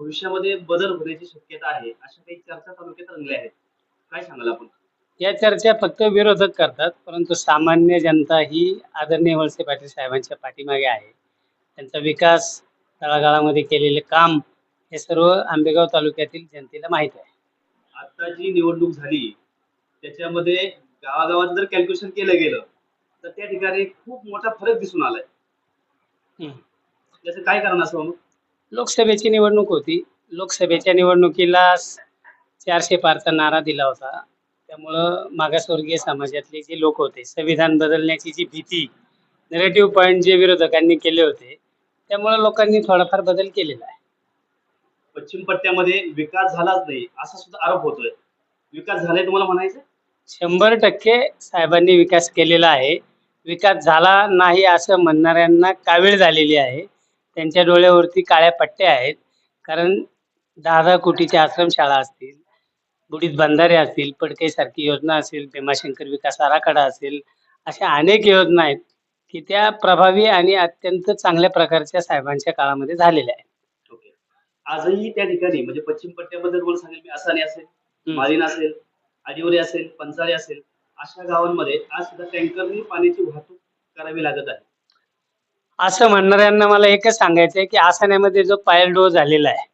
भविष्यामध्ये बदल होण्याची शक्यता आहे अशा काही चर्चा तालुक्यात रंगल्या आहेत. काय सांगाल आपण? या चर्चा फक्त विरोधक करतात परंतु सामान्य जनता ही आदरणीय वळसे पाटील साहेबांच्या पाठीमागे आहे. त्यांचा विकास तळागाळामध्ये केलेले काम हे सर्व आंबेगाव तालुक्यातील जनतेला माहीत आहे. आता जी निवडणूक झाली त्याच्यामध्ये गावागावात जर कॅल्क्युलेशन केलं गेलं तर त्या ठिकाणी खूप मोठा फरक दिसून आलाय. त्याचं काय कारण असं मग? लोकसभेची निवडणूक होती. लोकसभेच्या निवडणुकीला चारशे पारचा नारा दिला होता. त्यामुळं मागासवर्गीय समाजातले जे लोक होते संविधान बदलण्याची जी भीती नेगेटिव्ह पॉईंट जे विरोधकांनी केले होते त्यामुळं लोकांनी थोडाफार बदल केलेला आहे. पश्चिम पट्ट्यामध्ये विकास झालाच नाही असा सुद्धा आरोप होतोय. विकास झालाय तुम्हाला म्हणायचं? शंभर टक्के साहेबांनी विकास केलेला आहे. विकास झाला नाही असं म्हणणाऱ्यांना कावीळ झालेली आहे. त्यांच्या डोळ्यावरती काळ्या पट्ट्या आहेत. कारण दहा दहा कोटीच्या आश्रमशाळा असतील बुडीत बंधारे असतील पडकेसारखी योजना असेल भीमाशंकर विकास आराखडा असेल अशा अनेक योजना आहेत की त्या प्रभावी आणि अत्यंत चांगल्या प्रकारच्या साहेबांच्या काळामध्ये झालेल्या आहेत. आजही त्या ठिकाणी म्हणजे पश्चिम पट्ट्याबद्दल तुम्हाला सांगेल मी. असाने असेल. मालिन असेल आदिवरे असेल पंचाळे असेल अशा गावांमध्ये आज सुद्धा टँकरनी पाण्याची वाहतूक करावी लागत आहे. असं म्हणणाऱ्यांना मला एकच सांगायचं आहे की आसाण्यामध्ये जो पायल डो झालेला आहे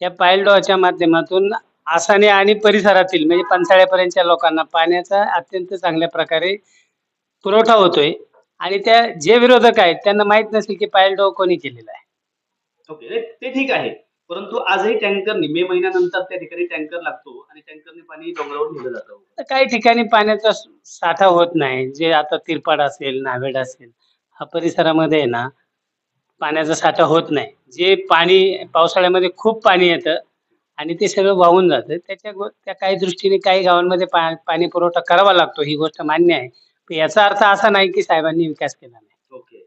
त्या पायल डोच्या माध्यमातून आसाने आणि परिसरातील म्हणजे पंचाळ्यापर्यंतच्या लोकांना पाण्याचा अत्यंत चांगल्या प्रकारे पुरवठा होतोय. आणि त्या जे विरोधक आहेत त्यांना माहीत नसेल की पायल डो कोणी केलेला आहे. ओके ते ठीक आहे. परंतु आजही टँकरनी मे महिन्यानंतर त्या ठिकाणी टँकर लागतो आणि टँकरने पाणी डोंगरावर नेलं जातं. काही ठिकाणी पाण्याचा साठा होत नाही. जे आता तिरपाड असेल नावेड असेल हा परिसरामध्ये आहे ना पाण्याचा साठा होत नाही. जे पाणी पावसाळ्यामध्ये खूप पाणी येतं आणि ते सगळं वाहून जातं. त्याच्या गो- त्या काही दृष्टीने काही गावांमध्ये पा पाणी पुरवठा करावा लागतो ही गोष्ट मान्य आहे. पण याचा अर्थ असा नाही की साहेबांनी विकास केला नाही. ओके.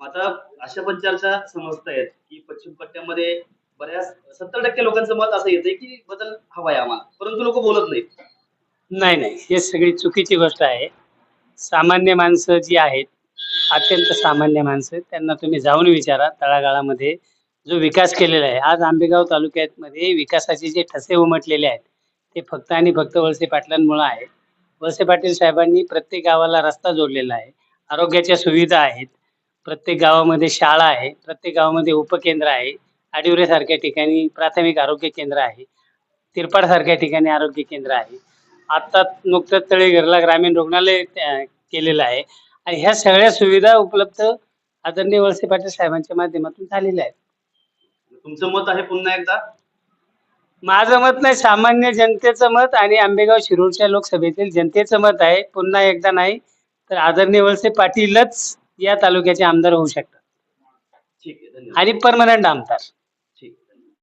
आता अशा पण चर्चा समजतायत की पश्चिम पट्ट्यामध्ये बऱ्याच सत्तर टक्के लोकांचं मत असं येतंय की बदल हवाय आम्हाला. परंतु लोक बोलत नाहीत. नाही नाही. हे सगळी चुकीची गोष्ट आहे. सामान्य माणसं जी आहेत अत्यंत सामान्य माणसं त्यांना तुम्ही जाऊन विचारा तळागाळामध्ये जो विकास केलेला आहे. आज आंबेगाव तालुक्यामध्ये विकासाचे जे ठसे उमटलेले आहेत ते फक्त आणि फक्त वळसे पाटलांमुळे आहे. वळसे पाटील साहेबांनी प्रत्येक गावाला रस्ता जोडलेला आहे. आरोग्याच्या सुविधा आहेत. प्रत्येक गावामध्ये शाळा आहे. प्रत्येक गावामध्ये उपकेंद्र आहे. आडिवरेसारख्या ठिकाणी प्राथमिक आरोग्य केंद्र आहे. तिरपाडसारख्या ठिकाणी आरोग्य केंद्र आहे. आत्ता नुकतंच तळेघरला ग्रामीण रुग्णालय केलेलं आहे. आणि ह्या सगळ्या सुविधा उपलब्ध आदरणीय वळसे पाटील साहेबांच्या माध्यमातून झालेल्या आहेत. तुमचं मत आहे पुन्हा एकदा? माझं मत नाही सामान्य जनतेचं मत आणि आंबेगाव शिरूरच्या लोकसभेतील जनतेचं मत आहे. पुन्हा एकदा नाही तर आदरणीय वळसे पाटीलच या तालुक्याचे आमदार होऊ शकतात. ठीक आहे धन्यवाद. आणि परमनंट आमदार.